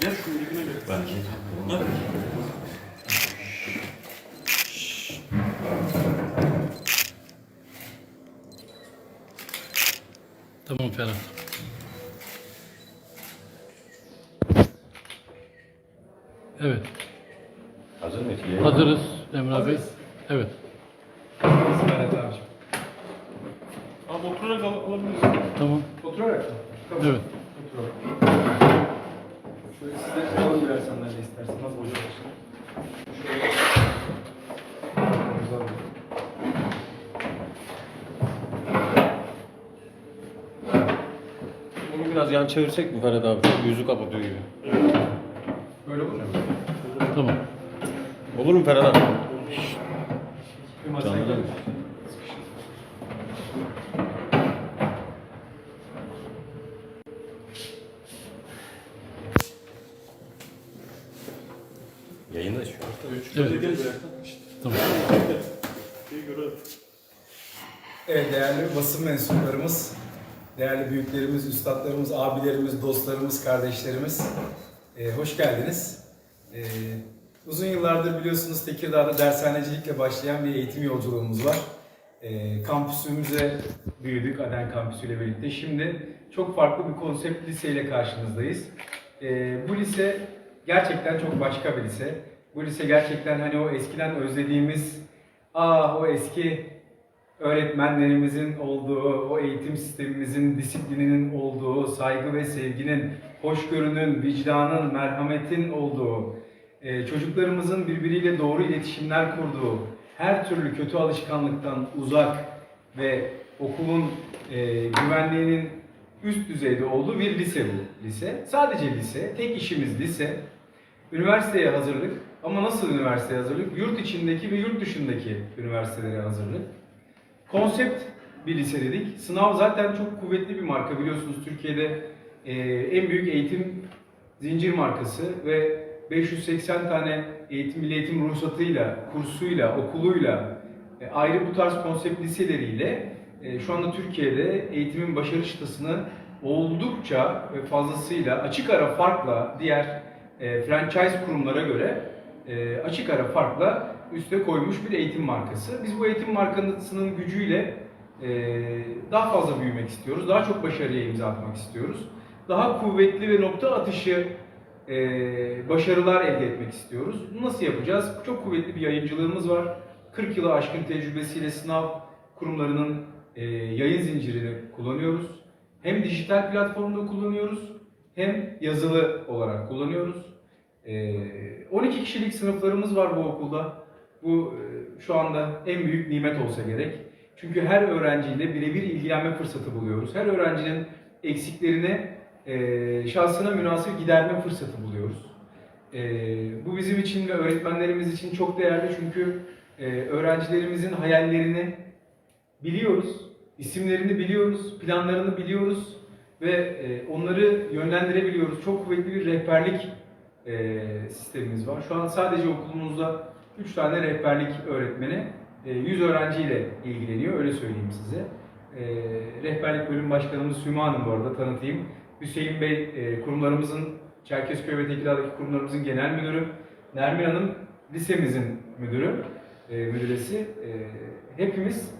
Gel şu ucuna gel. Ben Ha? Tamam Ferhat. Evet. Hazır mıyız? Hazırız Emrah Bey. Evet abiciğim. Abi oturarak al alabilirsin. Tamam. Oturarak mı? Tamam. Evet. Oturarak. Şöyle size alalım birer Boş olsun. Şöyle. Güzel. Bunu biraz yan çevirsek mi Ferhat abi? Yüzü kapatıyor gibi. Böyle mu? Tamam. Olur mu Ferhat abi? Bir masaya Canlı koyalım. Yayında şu an. Evet. Tamam. Evet değerli basın mensuplarımız, değerli büyüklerimiz, üstadlarımız, abilerimiz, dostlarımız, kardeşlerimiz e, hoş geldiniz. E, uzun yıllardır biliyorsunuz Tekirdağ'da dershanecilikle başlayan bir eğitim yolculuğumuz var. E, kampüsümüze büyüdük Aden Kampüsü ile birlikte. Şimdi çok farklı bir konsept liseyle karşınızdayız. E, bu lise gerçekten çok başka bir lise. Bu lise gerçekten hani o eskiden özlediğimiz, ah o eski öğretmenlerimizin olduğu, o eğitim sistemimizin disiplininin olduğu, saygı ve sevginin, hoşgörünün, vicdanın, merhametin olduğu, e, çocuklarımızın birbiriyle doğru iletişimler kurduğu, her türlü kötü alışkanlıktan uzak ve okulun e, güvenliğinin üst düzeyde olduğu bir lise bu lise. Sadece lise, tek işimiz lise. Üniversiteye hazırlık ama nasıl üniversiteye hazırlık? Yurt içindeki ve yurt dışındaki üniversitelere hazırlık. Konsept bir lise dedik. Sınav zaten çok kuvvetli bir marka biliyorsunuz Türkiye'de e, en büyük eğitim zincir markası ve 580 tane eğitim milli eğitim ruhsatıyla, kursuyla, okuluyla e, ayrı bu tarz konsept liseleriyle e, şu anda Türkiye'de eğitimin başarı çıtasını oldukça ve fazlasıyla açık ara farkla diğer e, franchise kurumlara göre e, açık ara farkla üste koymuş bir eğitim markası. Biz bu eğitim markasının gücüyle e, daha fazla büyümek istiyoruz. Daha çok başarıya imza atmak istiyoruz. Daha kuvvetli ve nokta atışı e, başarılar elde etmek istiyoruz. Bunu nasıl yapacağız? Çok kuvvetli bir yayıncılığımız var. 40 yılı aşkın tecrübesiyle sınav kurumlarının yayın zincirini kullanıyoruz. Hem dijital platformda kullanıyoruz hem yazılı olarak kullanıyoruz. E, 12 kişilik sınıflarımız var bu okulda. Bu e, şu anda en büyük nimet olsa gerek. Çünkü her öğrenciyle birebir ilgilenme fırsatı buluyoruz. Her öğrencinin eksiklerini e, şahsına münasır giderme fırsatı buluyoruz. E, bu bizim için ve öğretmenlerimiz için çok değerli çünkü öğrencilerimizin hayallerini biliyoruz, isimlerini biliyoruz, planlarını biliyoruz ve onları yönlendirebiliyoruz. Çok kuvvetli bir rehberlik e, sistemimiz var. Şu an sadece okulumuzda 3 tane rehberlik öğretmeni e, 100 öğrenciyle ilgileniyor, öyle söyleyeyim size. E, rehberlik bölüm başkanımız Hüma Hanım bu arada tanıtayım. Hüseyin Bey e, kurumlarımızın, Çerkezköy ve Tekirdağ'daki kurumlarımızın genel müdürü. Nermin Hanım lisemizin müdürü, e, müdüresi. E, hepimiz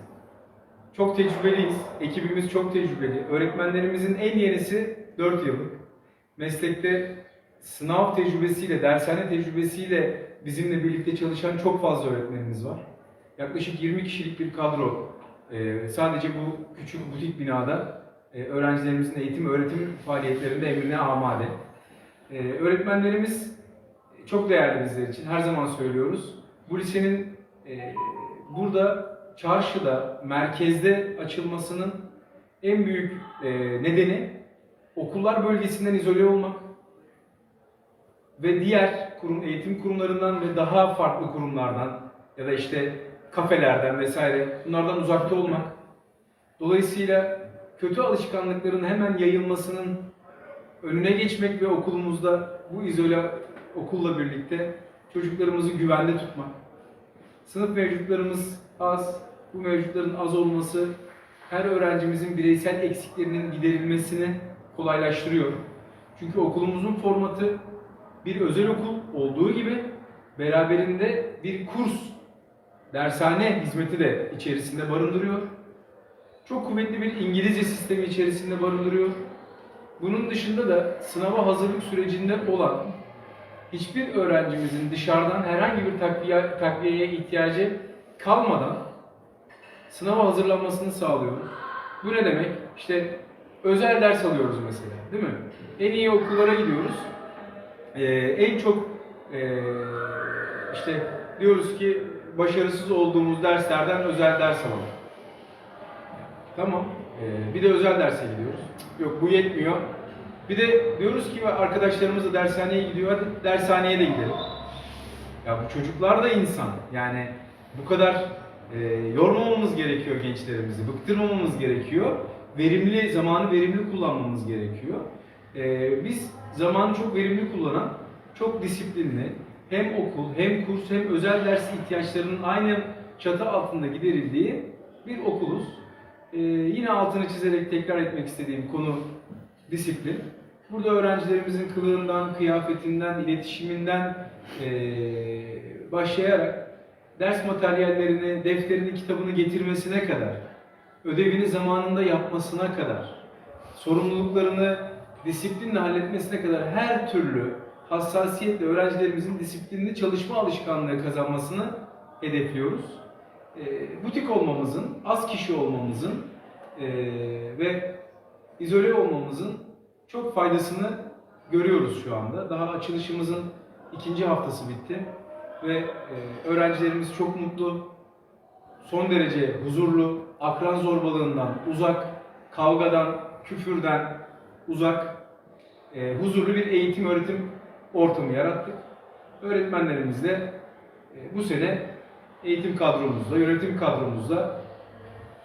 çok tecrübeliyiz, ekibimiz çok tecrübeli. Öğretmenlerimizin en yenisi 4 yıllık. Meslekte sınav tecrübesiyle, dershane tecrübesiyle bizimle birlikte çalışan çok fazla öğretmenimiz var. Yaklaşık 20 kişilik bir kadro e, sadece bu küçük butik binada e, öğrencilerimizin eğitim öğretim faaliyetlerinde emrine amade. E, öğretmenlerimiz çok değerli bizler için. Her zaman söylüyoruz. Bu lisenin e, burada çarşıda, merkezde açılmasının en büyük e, nedeni okullar bölgesinden izole olmak ve diğer kurum, eğitim kurumlarından ve daha farklı kurumlardan ya da işte kafelerden vesaire bunlardan uzakta olmak. Dolayısıyla kötü alışkanlıkların hemen yayılmasının önüne geçmek ve okulumuzda bu izole okulla birlikte çocuklarımızı güvende tutmak. Sınıf mevcutlarımız az, bu mevcutların az olması her öğrencimizin bireysel eksiklerinin giderilmesini kolaylaştırıyor. Çünkü okulumuzun formatı bir özel okul olduğu gibi beraberinde bir kurs, dershane hizmeti de içerisinde barındırıyor. Çok kuvvetli bir İngilizce sistemi içerisinde barındırıyor. Bunun dışında da sınava hazırlık sürecinde olan hiçbir öğrencimizin dışarıdan herhangi bir takviye, takviyeye ihtiyacı kalmadan sınava hazırlanmasını sağlıyoruz. Bu ne demek? İşte özel ders alıyoruz mesela, değil mi? En iyi okullara gidiyoruz. Ee, en çok ee, işte diyoruz ki başarısız olduğumuz derslerden özel ders alalım. Tamam. ee, bir de özel derse gidiyoruz. Yok bu yetmiyor. Bir de diyoruz ki arkadaşlarımız da dershaneye gidiyor, hadi dershaneye de gidelim. Ya bu çocuklar da insan. Yani bu kadar e, yormamamız gerekiyor gençlerimizi, bıktırmamamız gerekiyor. Verimli, zamanı verimli kullanmamız gerekiyor. E, biz zamanı çok verimli kullanan, çok disiplinli, hem okul, hem kurs, hem özel ders ihtiyaçlarının aynı çatı altında giderildiği bir okuluz. E, yine altını çizerek tekrar etmek istediğim konu disiplin. Burada öğrencilerimizin kılığından, kıyafetinden, iletişiminden eee, başlayarak ders materyallerini, defterini, kitabını getirmesine kadar, ödevini zamanında yapmasına kadar, sorumluluklarını disiplinle halletmesine kadar her türlü hassasiyetle öğrencilerimizin disiplinli çalışma alışkanlığı kazanmasını hedefliyoruz. Eee, butik olmamızın, az kişi olmamızın eee, ve izole olmamızın çok faydasını görüyoruz şu anda. Daha açılışımızın ikinci haftası bitti ve e, öğrencilerimiz çok mutlu, son derece huzurlu, akran zorbalığından uzak, kavgadan, küfürden uzak, e, huzurlu bir eğitim öğretim ortamı yarattık. Öğretmenlerimizle e, bu sene eğitim kadromuzla, yönetim kadromuzla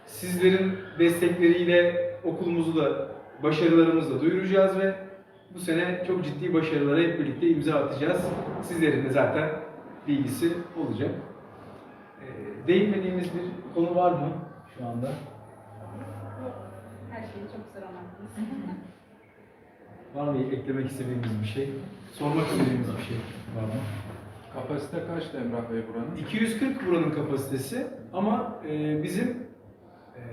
sizlerin destekleriyle okulumuzu da başarılarımızla duyuracağız ve bu sene çok ciddi başarılara hep birlikte imza atacağız. Sizlerin de zaten bilgisi olacak. Ee, değinmediğimiz bir konu var mı şu anda? Her şeyi çok güzel anlattınız. Var mı eklemek istediğimiz bir şey? Sormak istediğimiz bir şey var mı? Kapasite kaçtı Emrah Bey buranın? 240 buranın kapasitesi ama e, bizim e,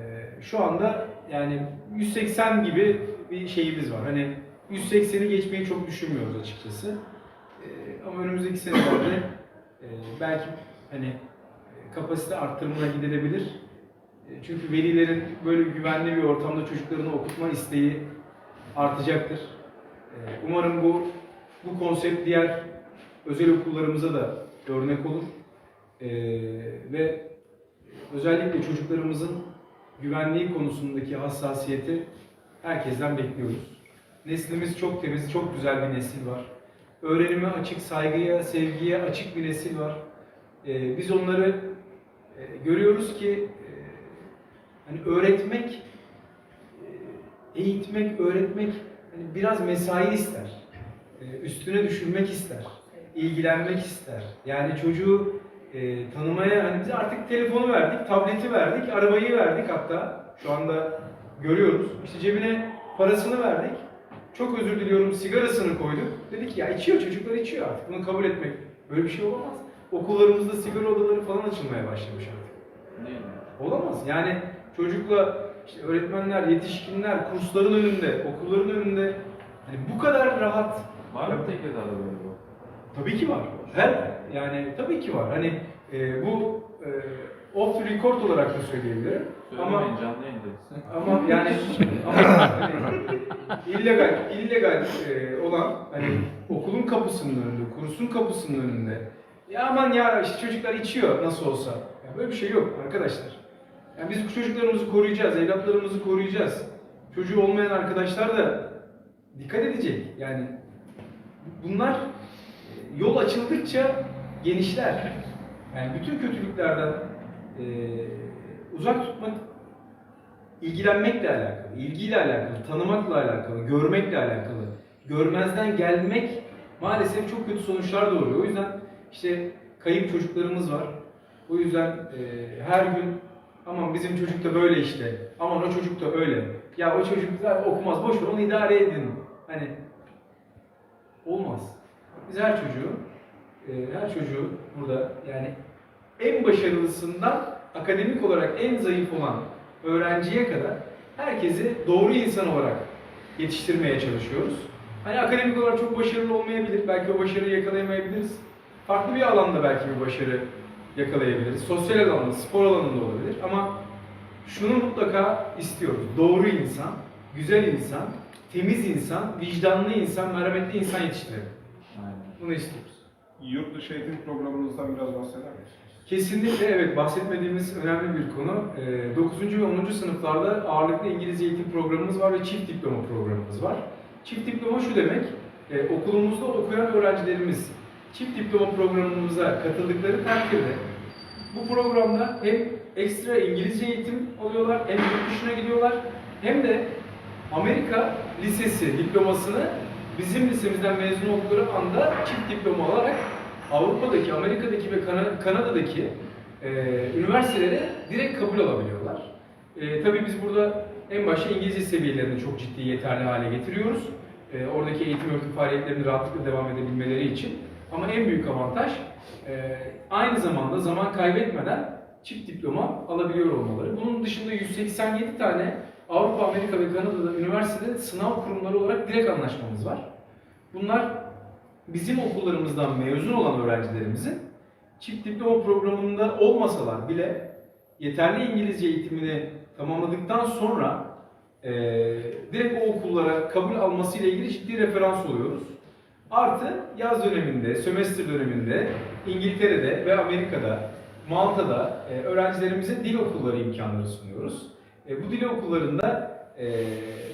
şu anda yani 180 gibi bir şeyimiz var. Hani 180'i geçmeyi çok düşünmüyoruz açıkçası. E, ama önümüzdeki senelerde e, belki hani kapasite arttırımına gidilebilir. E, çünkü velilerin böyle güvenli bir ortamda çocuklarını okutma isteği artacaktır. E, umarım bu bu konsept diğer özel okullarımıza da örnek olur. Ee, ve özellikle çocuklarımızın güvenliği konusundaki hassasiyeti herkesten bekliyoruz. Neslimiz çok temiz, çok güzel bir nesil var. Öğrenime açık, saygıya, sevgiye açık bir nesil var. Ee, biz onları e, görüyoruz ki e, hani öğretmek, e, eğitmek, öğretmek hani biraz mesai ister. E, üstüne düşünmek ister ilgilenmek ister. Yani çocuğu e, tanımaya, hani biz artık telefonu verdik, tableti verdik, arabayı verdik hatta şu anda görüyoruz. İşte cebine parasını verdik. Çok özür diliyorum sigarasını koyduk. Dedik ya içiyor çocuklar içiyor artık. Bunu kabul etmek böyle bir şey olamaz. Okullarımızda sigara odaları falan açılmaya başlamış artık. Değil mi? Olamaz. Yani çocukla işte öğretmenler, yetişkinler kursların önünde, okulların önünde hani bu kadar rahat Var mı Tekirdağ'da böyle bu? Tabii ki var. Her yani tabii ki var. Hani e, bu e, off the record olarak da söyleyebilirim. Ama Söylemeyin canlı yayındayız. ama yani ama hani, illegal illegal e, olan hani okulun kapısının önünde, kursun kapısının önünde. Ya aman ya işte çocuklar içiyor nasıl olsa. Ya böyle bir şey yok arkadaşlar. Yani biz çocuklarımızı koruyacağız, evlatlarımızı koruyacağız. Çocuğu olmayan arkadaşlar da dikkat edecek. Yani bunlar yol açıldıkça genişler. Yani bütün kötülüklerden e, uzak tutmak, ilgilenmekle alakalı, ilgiyle alakalı, tanımakla alakalı, görmekle alakalı. Görmezden gelmek maalesef çok kötü sonuçlar doğuruyor. O yüzden işte kayıp çocuklarımız var. O yüzden e, her gün aman bizim çocuk da böyle işte, aman o çocuk da öyle. Ya o çocuk zaten okumaz, boş ver onu idare edin. Hani olmaz. biz her çocuğu, e, her çocuğu burada yani en başarılısından akademik olarak en zayıf olan öğrenciye kadar herkesi doğru insan olarak yetiştirmeye çalışıyoruz. Hani akademik olarak çok başarılı olmayabilir, belki o başarıyı yakalayamayabiliriz. Farklı bir alanda belki bir başarı yakalayabiliriz. Sosyal alanda, spor alanında olabilir ama şunu mutlaka istiyoruz. Doğru insan, güzel insan, temiz insan, vicdanlı insan, merhametli insan yetiştirelim. Aynen. Bunu istiyoruz. Yurt dışı eğitim programınızdan biraz bahseder misiniz? Kesinlikle evet bahsetmediğimiz önemli bir konu. 9. ve 10. sınıflarda ağırlıklı İngilizce eğitim programımız var ve çift diploma programımız var. Çift diploma şu demek, e, okulumuzda okuyan öğrencilerimiz çift diploma programımıza katıldıkları takdirde bu programda hem ekstra İngilizce eğitim alıyorlar, hem yurt dışına gidiyorlar, hem de Amerika Lisesi diplomasını bizim lisemizden mezun oldukları anda çift diploma alarak Avrupa'daki, Amerika'daki ve Kana- Kanada'daki e, üniversitelere direkt kabul alabiliyorlar. E, tabii biz burada en başta İngilizce seviyelerini çok ciddi yeterli hale getiriyoruz. E, oradaki eğitim öğretim faaliyetlerini rahatlıkla devam edebilmeleri için. Ama en büyük avantaj e, aynı zamanda zaman kaybetmeden çift diploma alabiliyor olmaları. Bunun dışında 187 tane Avrupa, Amerika ve Kanada'da üniversitede sınav kurumları olarak direkt anlaşmamız var. Bunlar bizim okullarımızdan mezun olan öğrencilerimizin çift diploma programında olmasalar bile yeterli İngilizce eğitimini tamamladıktan sonra eee, direkt o okullara kabul alması ile ilgili ciddi referans oluyoruz. Artı yaz döneminde, sömestr döneminde İngiltere'de ve Amerika'da, Malta'da e, öğrencilerimize dil okulları imkanları sunuyoruz. E, bu dil okullarında e,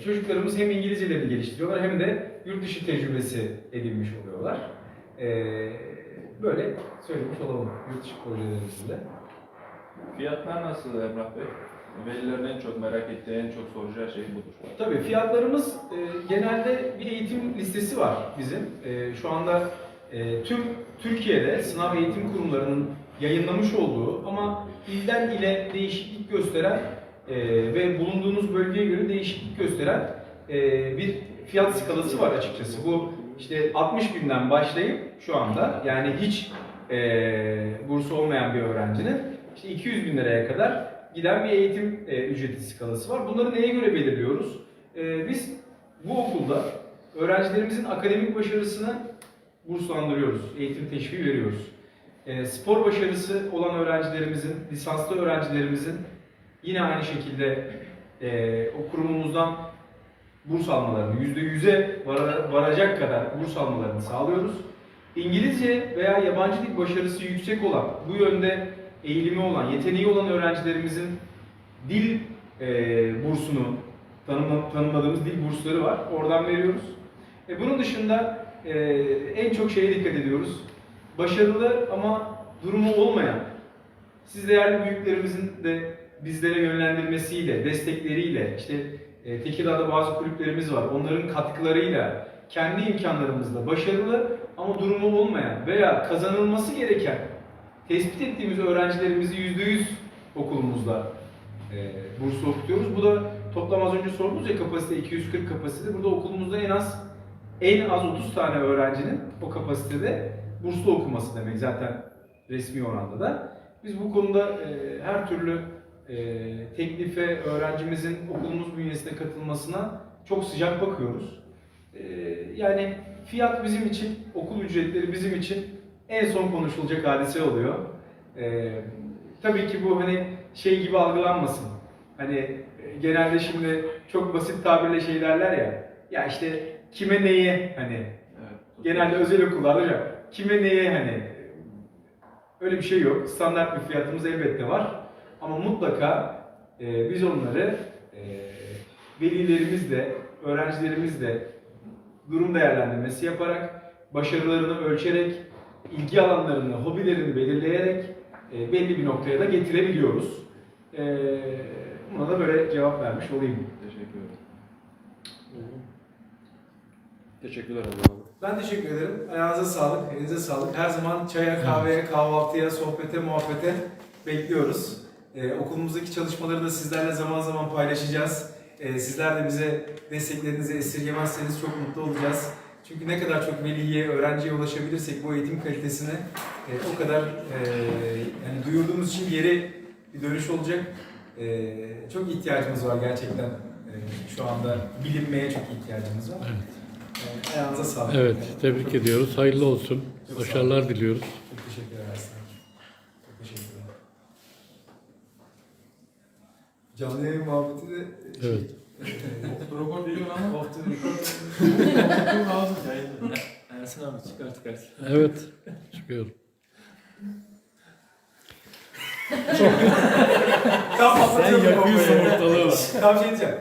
çocuklarımız hem İngilizcelerini geliştiriyorlar hem de yurt dışı tecrübesi edinmiş oluyorlar. E, böyle söylemiş olalım yurt dışı projelerimizde. Fiyatlar nasıl Emrah Bey? Velilerin en çok merak ettiği, en çok soracağı şey budur. Tabii fiyatlarımız e, genelde bir eğitim listesi var bizim. E, şu anda e, tüm Türkiye'de sınav eğitim kurumlarının yayınlamış olduğu ama ilden ile değişiklik gösteren e, ve bulunduğunuz bölgeye göre değişiklik gösteren e, bir fiyat skalası var açıkçası. Bu işte 60 binden başlayıp şu anda yani hiç e, bursu olmayan bir öğrencinin işte 200 bin liraya kadar giden bir eğitim e, ücreti skalası var. Bunları neye göre belirliyoruz? E, biz bu okulda öğrencilerimizin akademik başarısını burslandırıyoruz, eğitim teşviği veriyoruz. E, spor başarısı olan öğrencilerimizin, lisanslı öğrencilerimizin yine aynı şekilde e, o kurumumuzdan burs almalarını, %100'e vara- varacak kadar burs almalarını sağlıyoruz. İngilizce veya yabancı dil başarısı yüksek olan, bu yönde eğilimi olan, yeteneği olan öğrencilerimizin dil e, bursunu, tanımla- tanımladığımız dil bursları var. Oradan veriyoruz. E, bunun dışında e, en çok şeye dikkat ediyoruz. Başarılı ama durumu olmayan, siz değerli büyüklerimizin de bizlere yönlendirmesiyle, destekleriyle, işte e, Tekirdağ'da bazı kulüplerimiz var. Onların katkılarıyla, kendi imkanlarımızla başarılı ama durumu olmayan veya kazanılması gereken tespit ettiğimiz öğrencilerimizi %100 okulumuzda e, burslu okutuyoruz. Bu da toplam az önce sordunuz ya kapasite 240 kapasite. Burada okulumuzda en az en az 30 tane öğrencinin o kapasitede burslu okuması demek zaten resmi oranda da. Biz bu konuda e, her türlü e, teklife öğrencimizin okulumuz bünyesine katılmasına çok sıcak bakıyoruz. E, yani fiyat bizim için, okul ücretleri bizim için en son konuşulacak hadise oluyor. E, tabii ki bu hani şey gibi algılanmasın. Hani e, genelde şimdi çok basit tabirle şey derler ya. Ya işte kime neye hani Evet. genelde özel okullarda hocam kime neye hani öyle bir şey yok. Standart bir fiyatımız elbette var. Ama mutlaka e, biz onları e, velilerimizle, öğrencilerimizle durum değerlendirmesi yaparak, başarılarını ölçerek, ilgi alanlarını, hobilerini belirleyerek e, belli bir noktaya da getirebiliyoruz. E, buna da böyle cevap vermiş olayım. Teşekkür ederim. Teşekkürler abi. Ben teşekkür ederim. Ayağınıza sağlık, elinize sağlık. Her zaman çaya, kahveye, kahvaltıya, sohbete, muhabbete bekliyoruz. Ee, okulumuzdaki çalışmaları da sizlerle zaman zaman paylaşacağız. Ee, sizler de bize desteklerinizi esirgemezseniz çok mutlu olacağız. Çünkü ne kadar çok veliye, öğrenciye ulaşabilirsek bu eğitim kalitesini e, o kadar e, yani duyurduğumuz için geri bir dönüş olacak. E, çok ihtiyacımız var gerçekten. E, şu anda bilinmeye çok ihtiyacımız var. Evet. E, ayağınıza sağlık. Evet, tebrik ediyoruz. Hayırlı olsun. Başarılar diliyoruz. Çok teşekkürler Aslan. Çok teşekkürler. Canlı yayın muhabbeti de şey, Evet. Robot diyor ama. Hafta Ersin abi çıkar çıkar. Evet, çıkıyorum. Tam Sen ortalığı. Tam şey diyeceğim.